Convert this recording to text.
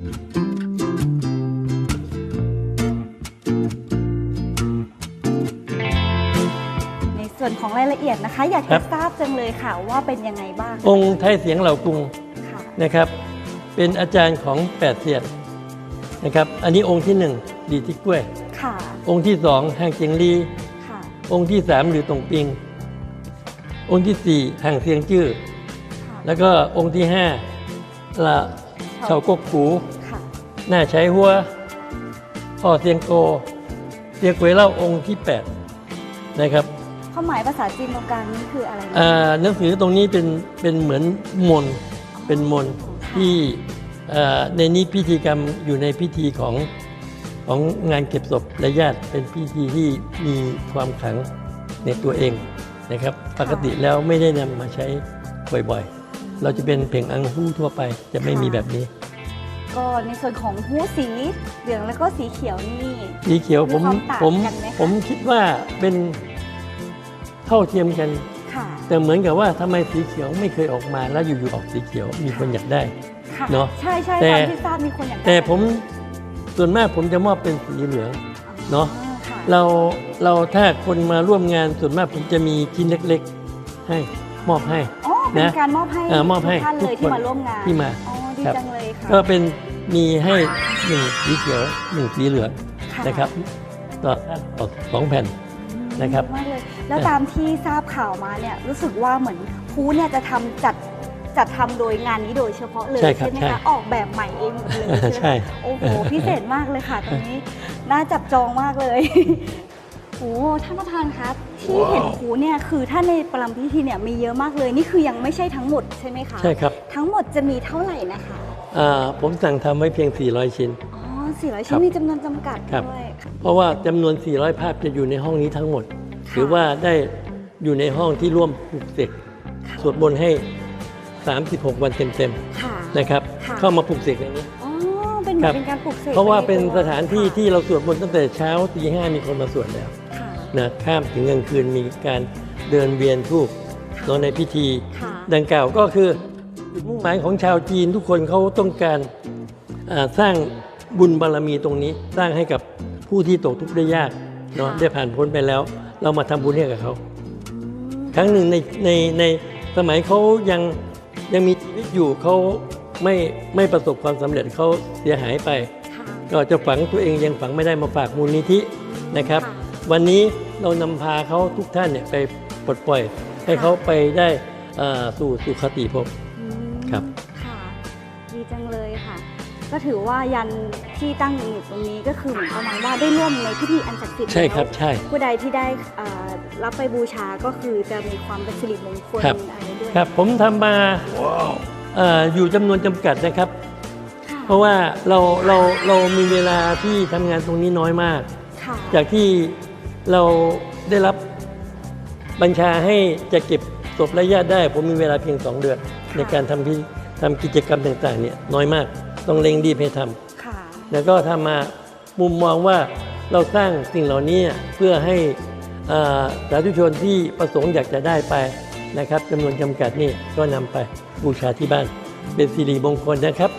ในส่วนของรายละเอียดนะคะ อยากครัจะบ ทราบจังเลยค่ะว่าเป็นยังไงบ้างองค์ไทยเสียงเหล่ากรุงค่ะ นะครับ เป็นอาจารย์ของแปดเสียนนะครับ อันนี้องค์ที่หนึ่งดีที่กล้วย ค่ะ องค์ที่สองห่างเจียงลี ค่ะ องค์ที่สามหรือตงปิง องค์ที่สี่ห่างเสียงจื้อ ค่ะ แล้วก็องค์ที่ห้าละ เฉากกหูค่ะหน้าใช้หัวพ่อเสียงโกเสียงกวยเล่าองค์ที่แปดนะครับความหมายภาษาจีนตรงกลางนี้คืออะไรนะอ่าหนังสือตรงนี้เป็นเป็นเหมือนมนต์เป็นมนต์ที่อ่าในนี้พิธีกรรมอยู่ในพิธีของของงานเก็บศพและญาติเป็นพิธีที่มีความขลังในตัวเองนะครับ ปกติแล้วไม่ได้นำมาใช้บ่อยๆ เราจะเป็นเพ่งอังฮู้ทั่วไปจะไม่มีแบบนี้ ก็ในส่วนของหูสีเหลืองแล้วก็สีเขียวนี่สีเขียวผมมีความต่างผมกันไหมคะผมคิดว่าเป็นเท่าเทียมกันค่ะแต่เหมือนกับว่าทำไมสีเขียวไม่เคยออกมาแล้วอยู่ๆออกสีเขียวมีคนอยากได้ค่ะเนอะใช่ใช่แต่ตามที่ทราบมีคนอยากได้แต่ผมส่วนมากผมจะมอบเป็นสีเหลืองเนอะอ๋อค่ะเราเราถ้าคนมาร่วมงานส่วนมากผมจะมีชิ้นเล็ก ๆ ให้มอบให้อ๋อ เป็นนะการมอบให้เออมอบให้ทุกท่านเลยทุกคนที่มาร่วมงานที่มา อ๋อดีครับ จังเลยค่ะก็เป็นมีให้หนึ่งสีเขียวหนึ่งสีเหลืองค่ะนะครับต่อต่อสองแผ่น นะครับมากเลยแล้วตามที่ทราบข่าวมาเนี่ยรู้สึกว่าเหมือนคูเนี่ยจะทำจัดจัดทำโดยงานนี้โดยเฉพาะเลยใช่ครับไหมใช่คะออกแบบใหม่เองหมดเลยใช่ไหมคะโอ้โหพิเศษมากเลยค่ะตรงนี้น่าจับจองมากเลย โอ้ท่านประธานครับที่เห็นคูเนี่ยคือถ้าในประลัมพิธีเนี่ยมีเยอะมากเลย นี่คือยังไม่ใช่ทั้งหมดใช่ไหมคะใช่ครับทั้งหมดจะมีเท่าไหร่นะคะอ่าผมสั่งทำไว้เพียง 400 ชิ้นอ๋อสี่ร้อยครัชิ้นบมีจำนวนจำกัดครับด้วยเพราะว่าจำนวน 400 ภาพจะอยู่ในห้องนี้ทั้งหมดถือว่าได้อยู่ในห้องที่ร่วมปลุกเสกสวดมนต์ให้ 36 วันเต็มค่ะๆนะครับค่ะเข้ามาปลุกเสกในนี้อ๋อเป็นเหมืคอรันบเป็นการปลุกเสกเพราะว่าเป็นไใตัวสถานที่ค่ะที่เราสวดมนต์ตั้งแต่เช้าตีห้ามีคนมาสวดแล้วค่ะ นะข้ามถึงกลางคืนมีการเดินเวียนทูบเนอะในพิธีค่ะดังกล่าวก็คือจุดมุ่งหมายของชาวจีนทุกคนเขาต้องการอ่าสร้างบุญบารมีตรงนี้สร้างให้กับผู้ที่ตกทุกข์ได้ยากเนาะได้ผ่านพ้นไปแล้ว เรามาทำบุญให้กับเขา ครั้งหนึ่งในในในสมัยเขายังยังมีชีวิตอยู่เขาไม่ไม่ประสบความสำเร็จเขาเสียหายไปค่ะก็จะฝังตัวเองยังฝังไม่ได้มาฝากมูลนิธินะครับค่ะ วันนี้เรานำพาเขาทุกท่านเนี่ยไปปลดปล่อย ให้เขาไปได้อ่าสู่สุขติภพ อืมครับ ค่ะ ดีจังเลยค่ะ ก็ถือว่ายันที่ตั้งอยู่ตรงนี้ก็คือเหมือนประมาณว่าได้ร่วมในพิธีอันศักดิ์สิทธิ์ใช่ครับแล้วใช่ ผู้ใดที่ได้อ่ารับไปบูชาก็คือจะมีความเป็นสิริมงคลครับ อะไรด้วยครับผมทำมาอ่าอยู่จำนวนจำกัดนะครับ ค่ะเพราะว่าเราเราเรามีเวลาที่ทำงานตรงนี้น้อยมาก ค่ะจากที่ เราได้รับบัญชาให้จะเก็บศพและญาติได้ ผมมีเวลาเพียง 2 เดือน ในการทำพิทำกิจกรรมต่างๆเนี่ยน้อยมากต้องเร่งรีบให้ทำค่ะแล้วก็ทำมามุมมองว่าเราสร้างสิ่งเหล่านี้เพื่อให้อ่าสาธุชนที่ประสงค์อยากจะได้ไปนะครับจำนวนจำกัดนี่ก็นำไปบูชาที่บ้าน เป็นสิริมงคลนะครับ